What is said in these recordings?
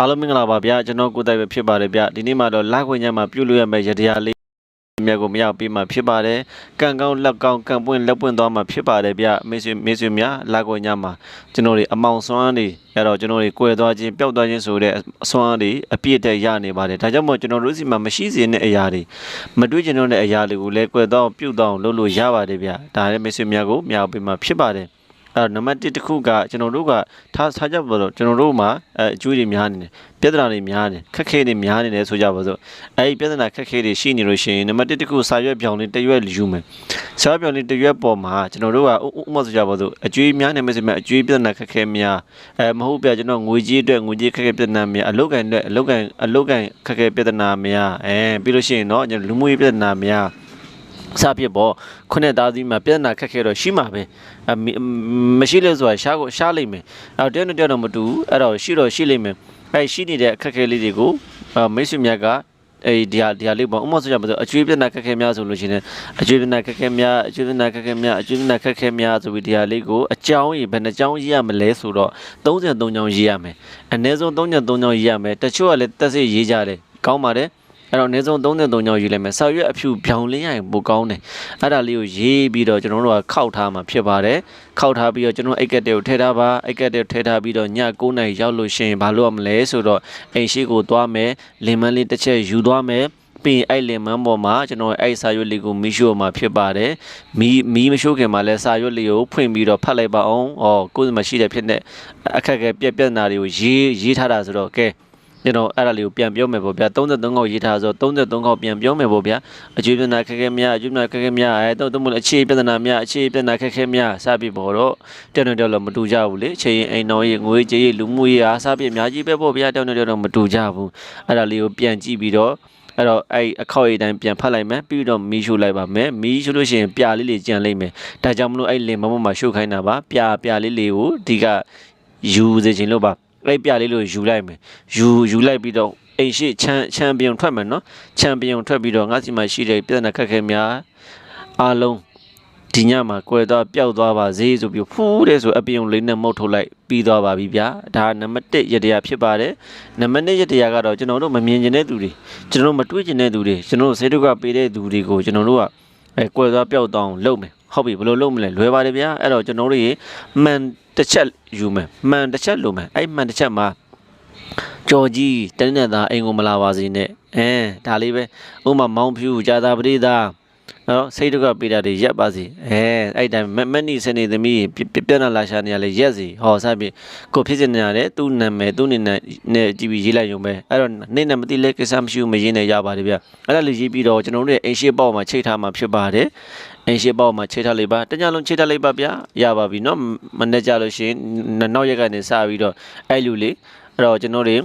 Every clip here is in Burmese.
အားလုံးမင်္ဂလာပါဗျာကျွန်တော်ကိုယ်တိုင်ပဲဖြစ်ပါတယ်ဗျဒီနေ့မှာတော့လာခွင့်ညမှာပြုလို့ရမယ့်ရတရားလေးမြတ်ကိုမရောက်ပြီးမှဖြစ်ပါတယ်ကံကောင်းလက်ကောင်းကံပွင့်လက်ပွင့်သွားမှဖြစ်ပါတယ်ဗျမေဆွေမေဆွေများလာခွင့်ညမှာကျွန်တော်တွေအမောင်ဆွမ်းတွေအဲ့တော့ကျွန်တော်တွေကွယ်သွားခြင်းပျောက်သွားခြင်းဆိုတဲ့အဆွမ်းတွေအပြည့်တက်ရနေပါတယ်ဒါကြောင့်မို့ကျွန်တော်တို့စီမှာမရှိစေတဲ့အရာတွေမတွေ့ကျင်တော့တဲ့အရာတွေကိုလည်းကွယ်သွားပြုတ်သွားလုပ်လို့ရပါတယ်ဗျဒါလည်းမေဆွေများကိုမရောက်ပြီးမှဖြစ်ပါတယ် အဲ့တော့နံပါတ်1တစ်ခုကကျွန်တော်တို့ကထားထားကြပါတော့ကျွန်တော်တို့မှာအဲအကျိုးတွေများနေတယ်ပြဿနာတွေများနေခက်ခဲတွေများနေတယ်ဆိုကြပါစို့အဲဒီပြဿနာခက်ခဲတွေရှိနေလို့ရှိရင်နံပါတ်1တစ်ခုစာရွက်ပြောင်းလေးတစ်ရွက်ယူမယ်စာရွက်ပြောင်းလေးတစ်ရွက်ပေါ်မှာကျွန်တော်တို့ကဥဥမဆိုကြပါစို့အကျွေးများနေမယ်ဆိုရင်အကျွေးပြဿနာခက်ခဲများအဲမဟုတ်ပြကျွန်တော်ငွေကြေးအတွက်ငွေကြေးခက်ခဲပြဿနာများအလုတ်ကန်အတွက်အလုတ်ကန်အလုတ်ကန်ခက်ခဲပြဿနာများအဲပြီးလို့ရှိရင်တော့ကျွန်တော်လူမှုရေးပြဿနာများ စဖြစ်ပေါ့ခုနှစ်သားစီမှာပြဿနာခက်ခဲတော့ရှိမှာပဲအမမရှိလို့ဆိုတာရှားကိုရှားလိမ့်မယ်အဲ့တော့တယောက်နဲ့တယောက်တော့မတူဘူးအဲ့တော့ရှိတော့ရှိလိမ့်မယ်အဲ့ရှိနေတဲ့အခက်ခဲလေးတွေကိုအာမိတ်ဆွေများကအဲ့ဒီဟာဒီဟာလေးပေါ့ဥပမာဆိုကြပါစို့အကျွေးပြဿနာခက်ခဲများဆိုလို့ရှိရင်အကျွေးပြဿနာခက်ခဲများအကျွေးပြဿနာခက်ခဲများအကျွေးပြဿနာခက်ခဲများဆိုပြီးဒီဟာလေးကိုအကြောင်းကြီးဘယ်နှကြောင်းရေးရမလဲဆိုတော့33ကြောင်းရေးရမယ်အနည်းဆုံး33ကြောင်းရေးရမယ်တချို့ကလည်းတက်စစ်ရေးကြတယ်ကောင်းပါတယ် အဲ့တော့အနည်းဆုံး33ကြောင်းယူလိုက်မယ်ဆောက်ရွက်အဖြူဖြောင်လင်းရရင်ပိုကောင်းတယ်အဲ့ဒါလေးကိုရေးပြီးတော့ကျွန်တော်တို့ကခောက်ထားမှာဖြစ်ပါတယ်ခောက်ထားပြီးတော့ကျွန်တော်အိတ်ကက်တွေကိုထည့်ထားပါအိတ်ကက်တွေကိုထည့်ထားပြီးတော့ည9:00နာရီရောက်လို့ရှိရင်ဘာလုပ်ရမလဲဆိုတော့အိမ်ရှိကိုသွားမယ်လင်မန်းလေးတစ်ချက်ယူသွားမယ်ပြီးအဲ့လင်မန်းပေါ်မှာကျွန်တော်အဲ့စာရွက်လေးကိုမီးရှို့မှာဖြစ်ပါတယ်မီးမီးမရှို့ခင်မှာလဲစာရွက်လေးကိုဖွင့်ပြီးတော့ဖတ်လိုက်ပါအောင်ဩကိုယ်မရှိတဲ့ဖြစ်တဲ့အခက်အခဲပြက်ပြက်နာတွေကိုရေးရေးထားတာဆိုတော့ကဲ ကျွန်တော်အဲ့ဒါလေးကိုပြန်ပြောမယ်ပေါ့ဗျာ33ခေါက်ရေးထားဆို33ခေါက်ပြန်ပြောမယ်ပေါ့ဗျာအကျွေးပြဿနာခက်ခဲများအကျွေးပြဿနာခက်ခဲများအဲတော့တမို့အခြေပြဿနာများအခြေပြဿနာခက်ခဲများစပြီးပေါ့တော့တောင်တောင်တောင်တော့မတူကြဘူးလေချိန်ရင်အိမ်တော်ရေးငွေကြေးရေးလူမှုရေးအားစပြီးအများကြီးပဲပေါ့ဗျာတောင်တောင်တောင်တော့မတူကြဘူးအဲ့ဒါလေးကိုပြန်ကြည့်ပြီးတော့အဲ့တော့အဲ့အခောက်ရည်တိုင်းပြန်ဖတ်လိုက်မယ်ပြီးတော့မီးရှို့လိုက်ပါမယ်မီးရှို့လို့ရှိရင်ပြာလေးလေးကြံလိုက်မယ်ဒါကြောင့်မလို့အဲ့လင်မမမှာရှို့ခိုင်းတာပါပြာပြာလေးလေးကိုဒီကယူစေခြင်းလို့ပါ အဲ့ပြာလေးလေးကိုယူလိုက်မယ်ယူယူလိုက်ပြီးတော့အိမ်ရှိချမ်းချန်ပီယံထွက်မယ်နော်ချန်ပီယံထွက်ပြီးတော့ငါစီမှာရှိတဲ့ပြည်နာခက်ခဲများအားလုံးဒီညမှာကွယ်သွားပျောက်သွားပါစေဆိုပြီးဖူးတဲ့ဆိုအပီယံလေးနဲ့မုတ်ထုတ်လိုက်ပြီးသွားပါပြီဗျာဒါနံပါတ်1ရတရားဖြစ်ပါတယ်နံပါတ်2ရတရားကတော့ကျွန်တော်တို့မမြင်ကျင်တဲ့သူတွေကျွန်တော်တို့မတွေ့ကျင်တဲ့သူတွေကျွန်တော်တို့စေတုကပေးတဲ့သူတွေကိုကျွန်တော်တို့ကအဲကွယ်သွားပျောက်သွားအောင်လုပ်မယ်ဟုတ်ပြီဘယ်လိုလုပ်မလဲလွယ်ပါတယ်ဗျာအဲ့တော့ကျွန်တော်တို့ရေမှန် တစ်ချက်ယူမယ်မှန်တစ်ချက်လိုမယ်အဲ့မှန်တစ်ချက်မှာကြော်ကြီးတနေ့နဲ့သားအိမ်ကိုမလာပါစေနဲ့အဲဒါလေးပဲဥမာမောင်ဖြူကြာသာပရိသနော်စိတ်တကပေးတာတွေရက်ပါစေအဲအဲ့တိုင်းမက်နီစနေသမီးပြက်နာလာရှာနေရလဲရက်စီဟောစပြီကိုဖြစ်နေရတယ်သူ့နာမည်သူ့နေနဲ့နဲ့ကြည့်ပြီးရေးလိုက်ရုံပဲအဲ့တော့နေနဲ့မသိလဲကိစ္စမရှိဘူးမရေးနဲ့ရပါတယ်ဗျအဲ့ဒါလေးရေးပြီးတော့ကျွန်တော်တို့ရဲ့အိမ်ရှိပေါက်မှာချိတ်ထားမှာဖြစ်ပါတယ် အိမ်ရှိပေါက်မှာချိတ်ထားလိုက်ပါတညလုံးချိတ်ထားလိုက်ပါဗျာရပါပြီနော်မနေ့ကြလို့ရှိရင်နောက်ရက်ကနေစပြီးတော့အဲ့လူလေးအဲ့တော့ကျွန်တော်တွေ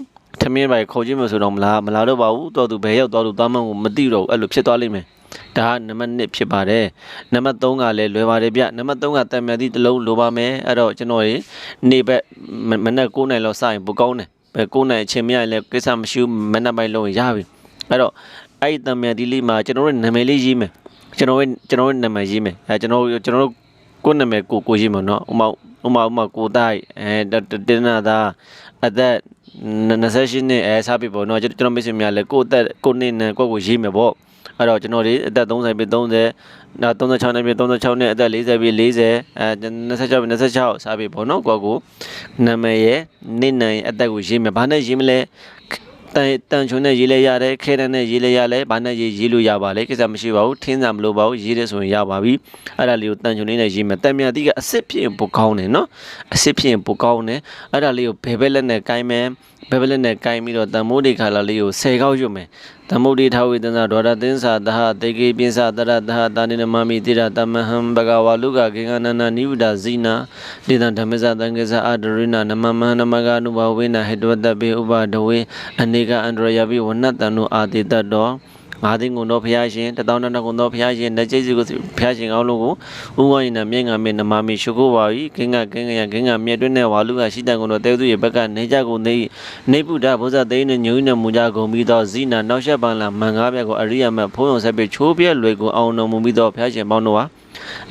ထမင်းပိုင်ခေါ်ကြည့်မဆိုတော့မလားမလားတော့ပါဘူးတော်သူဘယ်ရောက်သွားလို့သွားမှန်းကိုမသိတော့ဘူးအဲ့လိုဖြစ်သွားလိမ့်မယ်ဒါကနံပါတ်1ဖြစ်ပါတယ်နံပါတ်3ကလည်းလွယ်ပါတယ်ဗျနံပါတ်3ကတံမြတ်သီးတစ်လုံးလိုပါမယ်အဲ့တော့ကျွန်တော်ရေနေဘက်မနက်9နိုင်လောက်စရင်ပိုကောင်းတယ်ဘယ်9နိုင်အချိန်မရရင်လည်းကိစ္စမရှိဘူးမနက်ပိုင်းလုံးရပြီအဲ့တော့အဲ့ဒီတံမြတ်သီးလေးမှာကျွန်တော်တို့နာမည်လေးရေးမယ် ကျွန်တော်တို့ကျွန်တော်တို့နာမည်ရေးမယ်အဲကျွန်တော်ကျွန်တော်တို့ကိုယ်နာမည်ကိုကိုရေးမယ်နော်ဥမာဥမာဥမာကိုတိုက်အဲတင်းနာသားအသက်28နှစ်အဲစားပြီပေါ့နော်ကျွန်တော်မိတ်ဆွေများလည်းကိုယ့်အသက်ကိုနှစ်နဲ့ကိုယ့်ကိုရေးမယ်ပေါ့အဲ့တော့ကျွန်တော်ဒီအသက်30ပြီ30နောက်36နှစ်ပြီ36နှစ်အသက်40ပြီ40အဲ26ပြီ26စားပြီပေါ့နော်ကိုယ့်ကိုနာမည်ရဲ့နှစ်နိုင်အသက်ကိုရေးမယ်ဘာနဲ့ရေးမလဲ တန်တန်ချုံနဲ့ရေးလဲရတယ်ခဲတန်းနဲ့ရေးလဲရလဲဘာနဲ့ရေးရေးလို့ရပါလဲကိစ္စမရှိပါဘူးထင်းစာမလို့ပါဘူးရေးတယ်ဆိုရင်ရပါပြီအဲ့ဒါလေးကိုတန်ချုံလေးနဲ့ရေးမယ်တန်မြတိကအစ်စ်ဖြစ်ရင်ပိုကောင်းတယ်နော်အစ်စ်ဖြစ်ရင်ပိုကောင်းတယ်အဲ့ဒါလေးကိုဘယ်ဘက်လက်နဲ့ကိုင်းမယ် ဘယ်ဘက်လက်နဲ့ကိုင်းပြီးတော့တန်မိုးဒီခါလာလေးကို10ကောက်ရွတ်မယ်သမုဒိထဝေတနာဒေါရသင်း္စာသဟတေကေပိစတရတဟတာနိနမမိတိရတမဟံဘဂဝါလုကခေငနနနိဝဒဇိနာဒေတံဓမ္မစသံဃစအဒရိနာနမမဟနမကနုဘဝေနဟေတဝတ္တပေဥပဒဝေအနေကအန္တရယပိဝနတ္တနုအာတိတတော ငါးသိန်းကုန်သောဘုရားရှင်တသောနှစ်ကုန်သောဘုရားရှင်လက်ကျိတ်စီကိုဘုရားရှင်ကောင်းလို့ကိုဥဝိုင်းနာမြင့်ငါမေနမမေရှုကိုပါ၏ကင်းကကင်းကရကင်းကမြတ်တွင်းနဲ့ဝါလူကရှိတန်ကုန်သောတဲသူရဲ့ဘက်ကနေကြကုန်နေနေဗုဒ္ဓဘုဇသိန်းနဲ့ညုံနဲ့မူကြကုန်ပြီးသောဇိနာနောက်ဆက်ပန်လာမန်ကားပြကိုအရိယာမဖုံးုံဆက်ပြီးချိုးပြက်လွယ်ကိုအောင်တော်မူပြီးသောဘုရားရှင်ပေါင်းတို့ဟာ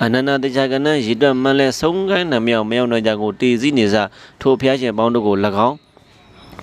အနန္တတချာကနရည်တွက်မှန်းလဲဆုံးကိုင်းနှမြောင်မြောင်တော့ကြကိုတည်စည်းနေစားထိုဘုရားရှင်ပေါင်းတို့ကို၎င်း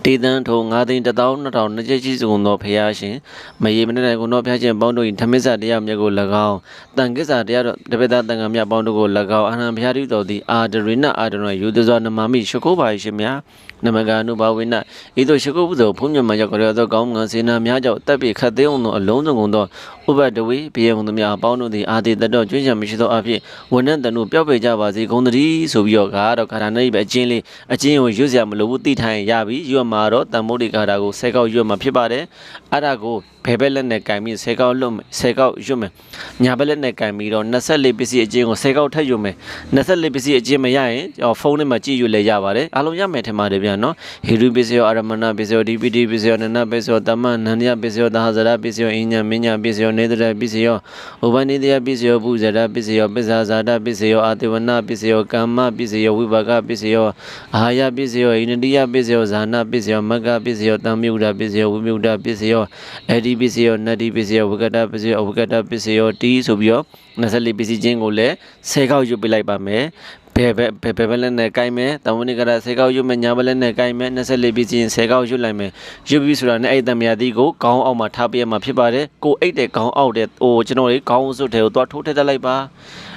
တေတန်းထုံ9သိန်း12000နှစ်ချက်ရှိစုံသောဖရာရှင်မယေမနေ့၌ကုသောဖျားရှင်ပေါင်းတို့၏ဓမ္မစ္စတရားမြတ်ကို၎င်းတန်ကိစ္စတရားတော်တပည့်သားတန်ခါမြတ်ပေါင်းတို့ကို၎င်းအာနံဖရာတိတော်သည်အာဒရိနအာဒရယူသဇောနမမိရှုခိုးပါရှင်များ နမကာနုဘာဝိနဤသို့ရှုခိုးပူဇော်ဖုံးမြတ်မရောက်ကြရသောကောင်းငါစေနာများကြောင့်တပ်ပိခတ်သိအောင်သောအလုံးစုံကုန်သောဥပဒဝေဘိယုံတို့များအပေါင်းတို့သည်အာတိတတော်ကျွင်းချံမရှိသောအဖြစ်ဝဏ္ဏတန်တို့ပျောက်ပေကြပါစေဂုံတည်းဆိုပြီးတော့ကတော့ခါရနေပဲအချင်းလေးအချင်းကိုရွတ်စရာမလိုဘူးတိထိုင်ရပြီရွတ်မှာတော့တန်မိုးဒီကာတာကိုဆဲကောက်ရွတ်မှာဖြစ်ပါတယ်အဲ့ဒါကိုဘယ်ဘက်လက်နဲ့ကင်ပြီးဆဲကောက်လွတ်မယ်ဆဲကောက်ရွတ်မယ်ညာဘက်လက်နဲ့ကင်ပြီးတော့24ပစ္စည်းအချင်းကိုဆဲကောက်ထပ်ရွတ်မယ်24ပစ္စည်းအချင်းမရရင်ဖုန်းထဲမှာကြည့်ရွတ်လဲရပါတယ်အားလုံးရမယ်ထင်ပါတယ်ဗျာနော်ဟေရုပစ္စည်းအာရမဏပစ္စည်းဒီပတိပစ္စည်းနန္ဒပစ္စည်းတမနန္ဒယပစ္စည်းသာဟဇရပစ္စည်းအညမညပစ္စည်းနေတရပစ္စည်းဥပနိတယပစ္စည်းပုဇရပစ္စည်းပစ္ဆာဇာတပစ္စည်းအာတိဝနပစ္စည်းကမ္မပစ္စည်းဝိပါကပစ္စည်းအာဟာယပစ္စည်းဣန္ဒိယပစ္စည်းဇာနာပစ္စည်းမဂ္ဂပစ္စည်းတံမြုဒပစ္စည်းဝိမြုဒပစ္စည်းအဒီပစ္စည်းနတိပစ္စည်းဝကတပစ္စည်းအဝကတပစ္စည်းတီဆိုပြီးတော့24ပစ္စည်းချင်းကိုလည်း10ခေါက်ယူပြလိုက်ပါမယ် ဘယ်ဘက်ဘယ်ဘက်ဘက်လက်နဲ့ကိုင်းမယ်တမဏိကရ10ခေါက်ယူမယ်ညာဘက်လက်နဲ့ကိုင်းမယ်24ပစ္စည်းချင်း10ခေါက်ယူလိုက်မယ်ယူပြီးဆိုတာနဲ့အဲ့တမယာတိကိုခေါင်းအောက်မှာထားပြရမှာဖြစ်ပါတယ်ကိုအိတ်တဲ့ခေါင်းအောက်တဲ့ဟိုကျွန်တော်လေးခေါင်းစွတ်တဲ့ကိုသွားထိုးထည့်တတ်လိုက်ပါ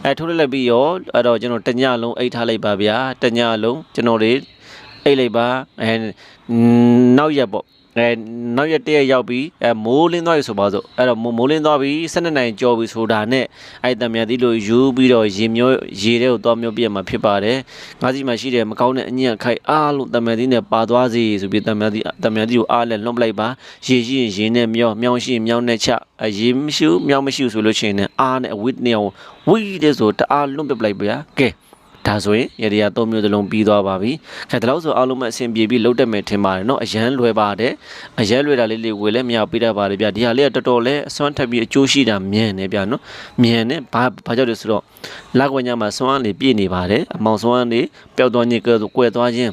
အဲထိုးထည့်လိုက်ပြီးရောအဲ့တော့ကျွန်တော်တညလုံးအိတ်ထားလိုက်ပါဗျာတညလုံးကျွန်တော်လေးအိတ်လိုက်ပါအဲနောက်ရက်ပေါ့ အဲနောက်ရက်တည့်ရက်ရောက်ပြီးအဲမိုးလင်းသွားပြီဆိုပါစို့အဲ့တော့မိုးမိုးလင်းသွားပြီး12နိုင်ကြော်ပြီဆိုတာနဲ့အဲ့တံမြတ်သီးလိုယူပြီးတော့ရေမျိုးရေတဲ့ကိုသွားမျိုးပြတ်မှာဖြစ်ပါတယ်ငါးစီမှာရှိတဲ့မကောင်းတဲ့အညံ့ခိုက်အားလို့တံမြတ်သီးနဲ့ပါသွားစီဆိုပြီးတံမြတ်သီးတံမြတ်သီးကိုအားလဲလွန်ပလိုက်ပါရေရှိရင်ရေနဲ့မြောင်းမြောင်းရှိရင်မြောင်းနဲ့ချအရေမရှိဘူးမြောင်းမရှိဘူးဆိုလို့ရှိရင်လည်းအားနဲ့အဝိတနေအောင်ဝိတဲ့ဆိုတအားလွန်ပလိုက်ပါဗျာကဲ ဒါဆိုရင်ရတရား၃မျိုးသလုံးပြီးသွားပါပြီ။ခင်ဗျာဒါလို့ဆိုအားလုံးမအဆင်ပြေပြီးလုံးတက်မယ်ထင်ပါတယ်နော်။အရန်လွယ်ပါတယ်။အရန်လွယ်တာလေးလေးဝယ်လဲမရပေးတတ်ပါတယ်ဗျာ။ဒီဟာလေးကတော်တော်လေးအစွမ်းထပ်ပြီးအကျိုးရှိတာမြန်နေဗျာနော်။မြန်နေဘာဘာကြောင့်လဲဆိုတော့လက်ကွက်ညမှာစွမ်းအားလေးပြည့်နေပါတယ်။အမောင်စွမ်းအားလေးပျောက်သွားခြင်းကဲဆိုကွယ်သွားခြင်း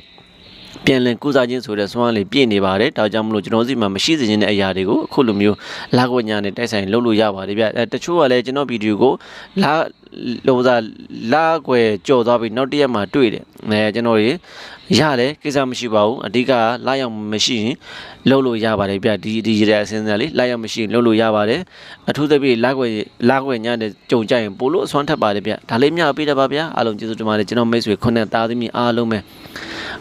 ပြန်လည်ကုစားခြင်းဆိုတဲ့စွမ်းအားလေးပြည့်နေပါတယ်ဒါကြောင့်မလို့ကျွန်တော်စီမှာမရှိစေခြင်းတဲ့အရာတွေကိုအခုလိုမျိုးလာကွညာနဲ့တိုက်ဆိုင်လုပ်လို့ရပါတယ်ဗျအဲတချို့ကလည်းကျွန်တော်ဗီဒီယိုကိုလာလောစားလာကွယ်ကြော်သွားပြီးနောက်တစ်ရက်မှတွေ့တယ်အဲကျွန်တော်တွေရတယ်ကိစ္စမရှိပါဘူးအဓိကလာရောက်မရှိရင်လုပ်လို့ရပါတယ်ဗျဒီဒီရတဲ့အစင်းစမ်းလေးလာရောက်မရှိရင်လုပ်လို့ရပါတယ်အထူးသဖြင့်လာကွယ်လာကွယ်ညတဲ့ကြုံကြရင်ပိုလို့အစွမ်းထပ်ပါတယ်ဗျဒါလေးမျှပေးတတ်ပါဗျအားလုံးကျေးဇူးတင်ပါတယ်ကျွန်တော်မိတ်ဆွေခုနှစ်သားသမီးအားလုံးပဲ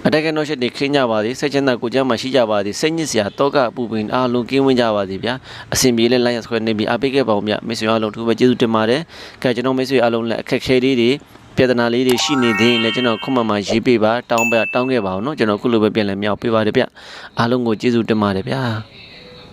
အတက်ကနောရှိတဲ့ခင်းကြပါစေစိတ်ချမ်းသာကိုကြမ်းမှရှိကြပါစေစိတ်ညစ်စရာတောကအပူပင်အားလုံးကင်းဝန်းကြပါစေဗျာအစဉ်ပြေလဲလိုက်ရဆွဲနေပြီးအားပေးခဲ့ပါဦးမြမိတ်ဆွေအားလုံးထူးပဲကျေးဇူးတင်ပါတယ်ကဲကျွန်တော်မိတ်ဆွေအားလုံးလည်းအခက်ခဲလေးတွေပြဿနာလေးတွေရှိနေသေးရင်လည်းကျွန်တော်ခုမှမှရေးပေးပါတောင်းပါတောင်းခဲ့ပါအောင်เนาะကျွန်တော်ခုလိုပဲပြန်လဲမြောက်ပေးပါတယ်ဗျအားလုံးကိုကျေးဇူးတင်ပါတယ်ဗျာ